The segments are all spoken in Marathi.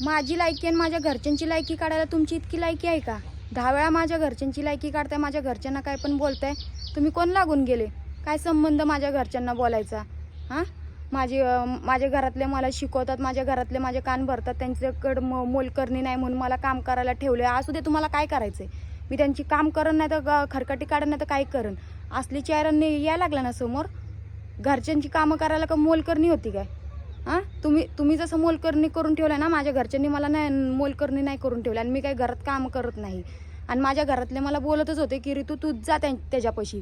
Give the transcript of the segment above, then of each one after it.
माझी लायकी आणि माझ्या घरच्यांची लायकी काढायला तुमची इतकी लायकी आहे का? दहा वेळा माझ्या घरच्यांची लायकी काढताय माझ्या घरच्यांना काय पण बोलताय. तुम्ही कोण लागून गेले? काय संबंध माझ्या घरच्यांना बोलायचा? हां? माझे माझ्या घरातले मला शिकवतात माझ्या घरातले माझे कान भरतात त्यांच्याकडं म मोलकरणी नाही म्हणून मला काम करायला ठेवलं असू दे तुम्हाला काय करायचं आहे मी त्यांची काम करण नाही तर खरकटी काढन नाही तर काय करण असली चेहऱ्यांनी यायला लागला ना समोर? घरच्यांची कामं करायला का मोलकरणी होती काय? हां? तुम्ही तुम्ही जसं मोलकरणी करून ठेवलं ना माझ्या घरच्यांनी मला नाही मोलकरणी नाही करून ठेवलं आणि मी काही घरात काम करत नाही. आणि माझ्या घरातले मला बोलतच होते की ऋतू तूच जा त्या त्याच्यापाशी.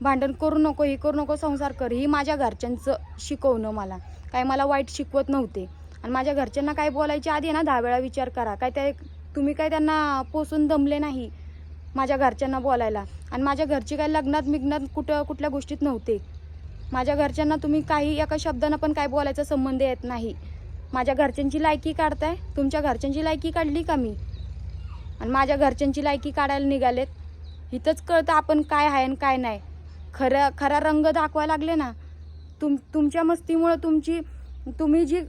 भांडण करू नको हे करू नको संसार कर. ही माझ्या घरच्यांचं शिकवणं मला. काय मला वाईट शिकवत नव्हते. आणि माझ्या घरच्यांना काय बोलायच्या आधी ना दहा वेळा विचार करा. काय ते तुम्ही काय त्यांना पोसून दमले नाही माझ्या घरच्यांना बोलायला. आणि माझ्या घरची काय लग्नात मिग्नात कुठं कुठल्या गोष्टीत नव्हते. माझ्या घरच्यांना तुम्ही काही एका शब्दानं पण काय बोलायचा संबंध येत नाही. माझ्या घरच्यांची लायकी काढताय तुमच्या घरच्यांची लायकी काढली का मी? आणि माझ्या घरच्यांची लायकी काढायला निघालेत. इथंच कळतं आपण काय आहे आणि काय नाही. खरं खरा रंग दाखवायला लागले ना तुम तुमच्या मस्तीमुळं तुमची तुम्ही जी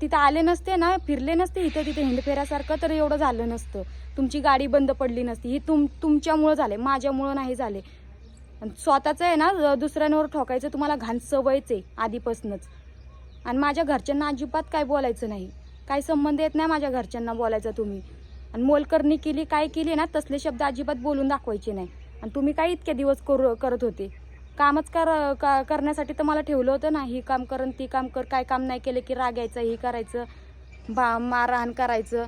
तिथं आले नसते ना फिरले नसते इथं तिथे हिंडफेऱ्यासारखं तर एवढं झालं नसतं. तुमची गाडी बंद पडली नसती. ही तुम तुमच्यामुळं झाले माझ्यामुळं नाही झाले. आणि स्वतःचं आहे ना दुसऱ्यांवर ठोकायचं तुम्हाला घाण सवयच आहे आधीपासूनच. आणि माझ्या घरच्यांना अजिबात काय बोलायचं नाही. काय संबंध येत नाही माझ्या घरच्यांना बोलायचं तुम्ही. आणि मोलकरणी केली काय केली ना तसले शब्द अजिबात बोलून दाखवायचे नाही. आणि तुम्ही काय इतके दिवस करू करत होते? कामच कर का करण्यासाठी तर मला ठेवलं होतं ना ही काम कर आणि ती काम कर काय काम नाही केलं की रागायचं हे करायचं बा मारहाण करायचं.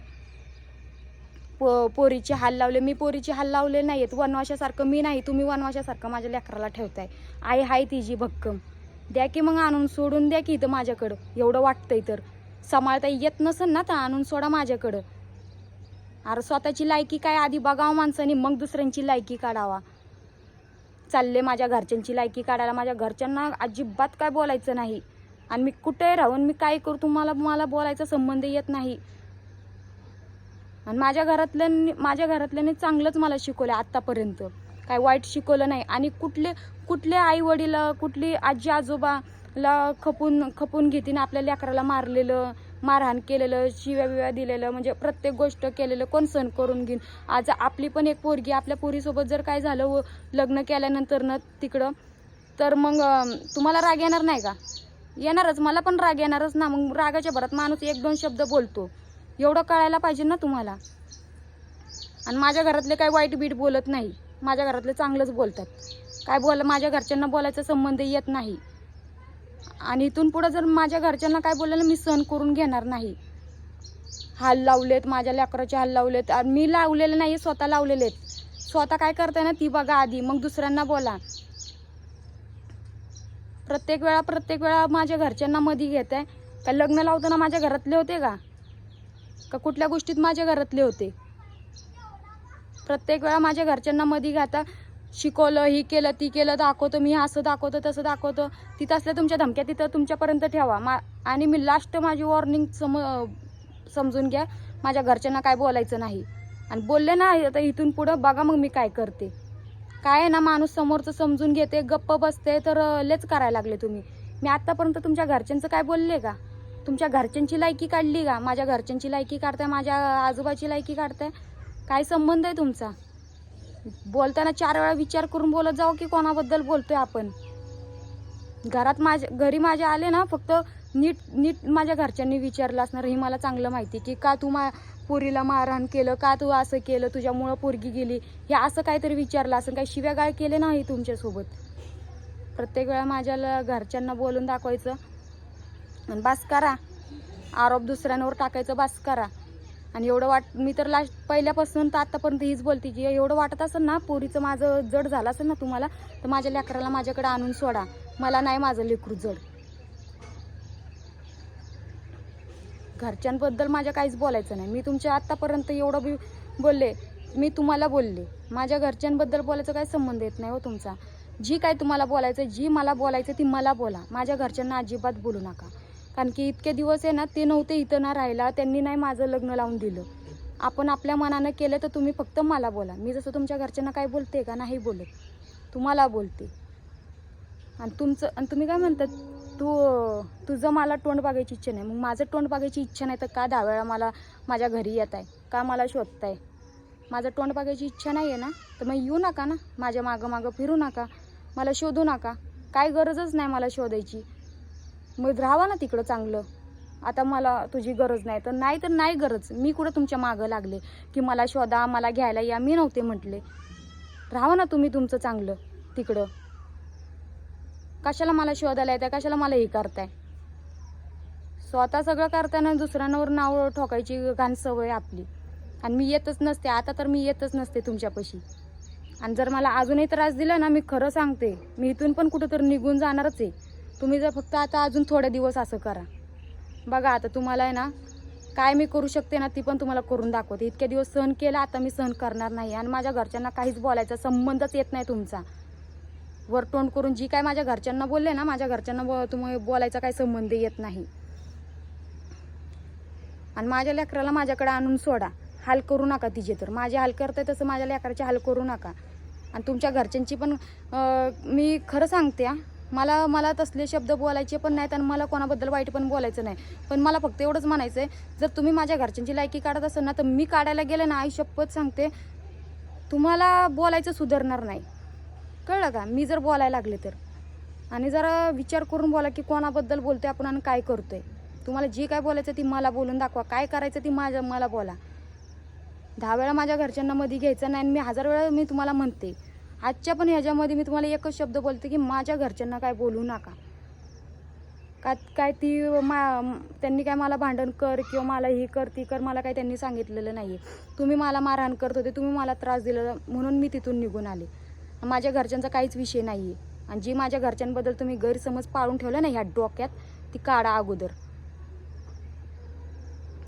पो पोरीचे हाल लावले. मी पोरीचे हाल लावले नाही आहेत वनवाशासारखं मी नाही. तुम्ही वनवाशासारखं माझ्या लेकराला ठेवताय. आई हाय तिची भक्कम. द्या की मग आणून सोडून द्या की इथं माझ्याकडं. एवढं वाटतंय तर. सांभाळता येत नसेल ना तर आणून सोडा माझ्याकडं. अरे स्वतःची लायकी काय? आधी बघावं माणसानी मग दुसऱ्यांची लायकी काढावा. चालले माझ्या घरच्यांची लायकी काढायला. माझ्या घरच्यांना अजिबात काय बोलायचं नाही. आणि मी कुठे राहून मी काय करू? तुम्हाला मला बोलायचा संबंध येत नाही. आणि माझ्या घरातल्यांनी माझ्या घरातल्यांनी चांगलंच मला शिकवलं आत्तापर्यंत. काय वाईट शिकवलं नाही. आणि कुठले कुठले आई वडील कुठली आजी आजोबाला खपून खपून घेतीन आपल्या लेकराला मारलेलं मारहाण केलेलं शिव्या बिव्या दिलेलं म्हणजे प्रत्येक गोष्ट केलेलं कोण सण करून घेईन? आज आपली पण एक पोरगी आपल्या पोरीसोबत जर काय झालं व लग्न केल्यानंतर न तिकडं तर मग तुम्हाला राग येणार नाही का? येणारच. मला पण राग येणारच ना. मग रागाच्या भरात माणूस एक दोन शब्द बोलतो. एवढं कळायला पाहिजे ना तुम्हाला. आणि माझ्या घरातले काय वाईट बीट बोलत नाही. माझ्या घरातले चांगलंच बोलतात. काय बोला माझ्या घरच्यांना बोलायचा संबंध येत नाही. आणि इथून पुढं जर माझ्या घरच्यांना काय बोललं मी सहन करून घेणार नाही. हाल लावलेत माझ्या लेकराचे हाल लावलेत. आणि मी लावलेले नाही स्वतः लावलेले आहेत. स्वतः काय करताय ना ती बघा आधी मग दुसऱ्यांना बोला. प्रत्येक वेळा प्रत्येक वेळा माझ्या घरच्यांना मध्ये घेत आहे का लग्न लावताना माझ्या घरातले होते का? का कुठल्या गोष्टीत माझ्या घरातले होते? प्रत्येक वेळा माझ्या घरच्यांना मध्ये घाता शिकवलं ही केलं ती केलं दाखवतो मी असं दाखवतो तसं दाखवतो. तिथं असल्या तुमच्या धमक्या तिथं तुमच्यापर्यंत ठेवा. मा आणि मी लास्ट माझी वॉर्निंग सम समजून घ्या. माझ्या घरच्यांना काय बोलायचं नाही. आणि बोलले ना आता इथून पुढं बघा मग मी काय करते. काय आहे ना माणूस समोरचं समजून घेते गप्प बसते तर लेच करायला लागले तुम्ही. मी आत्तापर्यंत तुमच्या घरच्यांचं काय बोलले का? तुमच्या घरच्यांची लायकी काढली का? माझ्या घरच्यांची लायकी काढताय माझ्या आजोबाची लायकी काढताय? काय संबंध आहे तुमचा? बोलताना चार वेळा विचार करून बोलत जाऊ की कोणाबद्दल बोलतोय आपण? घरात माझ्या घरी माझ्या आले ना फक्त नीट नीट माझ्या घरच्यांनी विचारलं असणार ही मला चांगलं माहिती की का तू मा पोरीला मारहाण केलं का तू असं केलं तुझ्यामुळं पोरगी गेली? हे असं काहीतरी विचारलं असं काही शिव्यागाळ केले नाही तुमच्यासोबत? प्रत्येक वेळा माझ्या घरच्यांना बोलून दाखवायचं. आणि बास करा. आरोप दुसऱ्यांवर टाकायचं बास करा. आणि एवढं वाट मी तर लास्ट पहिल्यापासून तर आत्तापर्यंत हीच बोलते की एवढं वाटत असेल ना पोरीचं माझं जड झालं असेल ना तुम्हाला तर माझ्या लेकराला माझ्याकडे आणून सोडा. मला नाही माझं लेकरू जड. घरच्यांबद्दल माझ्या काहीच बोलायचं नाही. मी तुमच्या आत्तापर्यंत एवढं बी बोलले मी तुम्हाला बोलले. माझ्या घरच्यांबद्दल बोलायचं काही संबंध येत नाही हो तुमचा. जी काय तुम्हाला बोलायचं जी मला बोलायचं ती मला बोला. माझ्या घरच्यांना अजिबात बोलू नका. कारण की इतके दिवस आहे ना ते नव्हते इथं ना राहायला. त्यांनी नाही माझं लग्न लावून दिलं. आपण आपल्या मनानं केलं तर तुम्ही फक्त मला बोला. मी जसं तुमच्या घरच्यांना काय बोलते का नाही बोलत. तुम्हाला बोलते. आणि तुमचं आणि तुम्ही काय म्हणतात तू तुझं मला तोंड बघायची इच्छा नाही. मग माझं तोंड बघायची इच्छा नाही तर का दहा वेळा मला माझ्या घरी येत आहे? का मला शोधताय? माझं तोंड बघायची इच्छा नाही आहे ना? तर मग येऊ नका ना. माझ्या मागं मागं फिरू नका. मला शोधू नका. काय गरजच नाही मला शोधायची. मग राहावा ना तिकडं चांगलं. आता मला तुझी गरज नाही. तर नाही तर नाही गरज. मी कुठं तुमच्या मागं लागले? की मला शोधा मला घ्यायला या. मी नव्हते म्हटले. राहा ना तुम्ही तुमचं चांगलं तिकडं. कशाला मला शोधायला येतं कशाला मला हे करताय? स्वतः सगळं करताना दुसऱ्यांवर नाव ठोकायची घाण सवय आपली. आणि मी येतच नसते. आता तर मी येतच नसते तुमच्यापाशी. आणि जर मला अजूनही त्रास दिला ना मी खरं सांगते. मी इथून पण कुठं तर निघून जाणारच आहे. तुम्ही जर फक्त आता अजून थोडे दिवस असं करा. बघा आता तुम्हाला आहे ना काय मी करू शकते ना ती पण तुम्हाला करून दाखवते. इतके दिवस सहन केला आता मी सहन करणार नाही. आणि माझ्या घरच्यांना काहीच बोलायचा संबंधच येत नाही तुमचा. वरतोंड करून जी काय माझ्या घरच्यांना बोलले ना माझ्या घरच्यांना बो तुम्ही बोलायचा काही संबंध येत नाही. आणि माझ्या लेकराला माझ्याकडे आणून सोडा. हाल करू नका तिचे तर. माझे हाल करते तसं माझ्या लेकराचे हाल करू नका. आणि तुमच्या घरच्यांची पण मी खरं सांगते हा, मला मला तसले शब्द बोलायचे पण नाहीत आणि मला कोणाबद्दल वाईट पण बोलायचं नाही. पण मला फक्त एवढंच म्हणायचं आहे जर तुम्ही माझ्या घरच्यांची लायकी काढत असाल ना तर मी काढायला गेले ना आई शपथ सांगते तुम्हाला बोलायचं सुधारणार नाही. कळलं का? मी जर बोलायला लागले तर. आणि जरा विचार करून बोला की कोणाबद्दल बोलतोय आपण आणि काय करतोय. तुम्हाला जी काय बोलायचं ती मला बोलून दाखवा. काय करायचं ती माझ्या मला बोला. दहा वेळा माझ्या घरच्यांना मध्ये घ्यायचं नाही आणि मी हजार वेळा मी तुम्हाला म्हणते. आजच्या पण ह्याच्यामध्ये मी तुम्हाला एकच शब्द बोलते की माझ्या घरच्यांना काय बोलू नका. का काय ती मा त्यांनी काय मला भांडण कर किंवा मला ही कर ती कर मला काय त्यांनी सांगितलेलं नाही तुम्ही मला मारहाण करत होते तुम्ही मला त्रास दिला म्हणून मी तिथून निघून आले. माझ्या घरच्यांचा काहीच विषय नाही आहे आणि जी माझ्या घरच्यांबद्दल तुम्ही गैरसमज पाळून ठेवलं ना ह्या डोक्यात ती काढा अगोदर.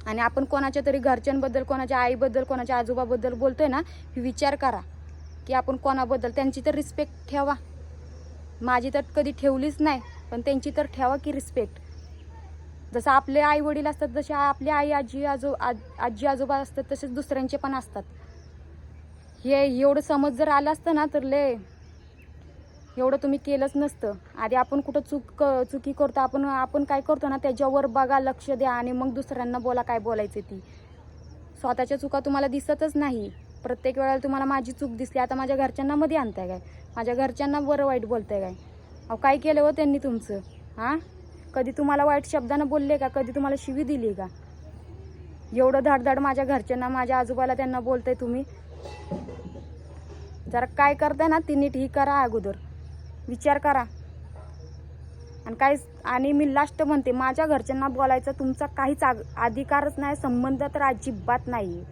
आणि आपण कोणाच्या तरी घरच्यांबद्दल कोणाच्या आईबद्दल कोणाच्या आजोबाबद्दल बोलतोय ना विचार करा. की आपण कोणाबद्दल त्यांची तर रिस्पेक्ट ठेवा. माझी तर कधी ठेवलीच नाही पण त्यांची तर ठेवा की रिस्पेक्ट जसं आपले आई वडील असतात जसे आपले आई आजी आजो आज आजी आजोबा असतात तसेच दुसऱ्यांचे पण असतात. हे एवढं समज जर आलं असतं ना तर ले एवढं तुम्ही केलंच नसतं. आधी आपण कुठं चूक क- चुकी करतो आपण आपण काय करतो ना त्याच्यावर बघा लक्ष द्या आणि मग दुसऱ्यांना बोला काय बोलायचं ती. स्वतःच्या चुका तुम्हाला दिसतच नाही. प्रत्येक वेळेला तुम्हाला माझी चूक दिसली आता माझ्या घरच्यांना मध्ये आणताय काय? माझ्या घरच्यांना बरं वाईट बोलताय काय? अहो काय केलं हो त्यांनी तुमचं? हां? कधी तुम्हाला वाईट शब्दानं बोलले का? कधी तुम्हाला शिवी दिली का? एवढं धाडधाड माझ्या घरच्यांना माझ्या आजोबाला त्यांना बोलताय तुम्ही? जरा काय करताय ना ती नीट ही करा अगोदर. विचार करा. आणि काय आणि मी लास्ट म्हणते माझ्या घरच्यांना बोलायचा तुमचा काहीच आग- अधिकारच नाही संबंध तर अजिबात नाही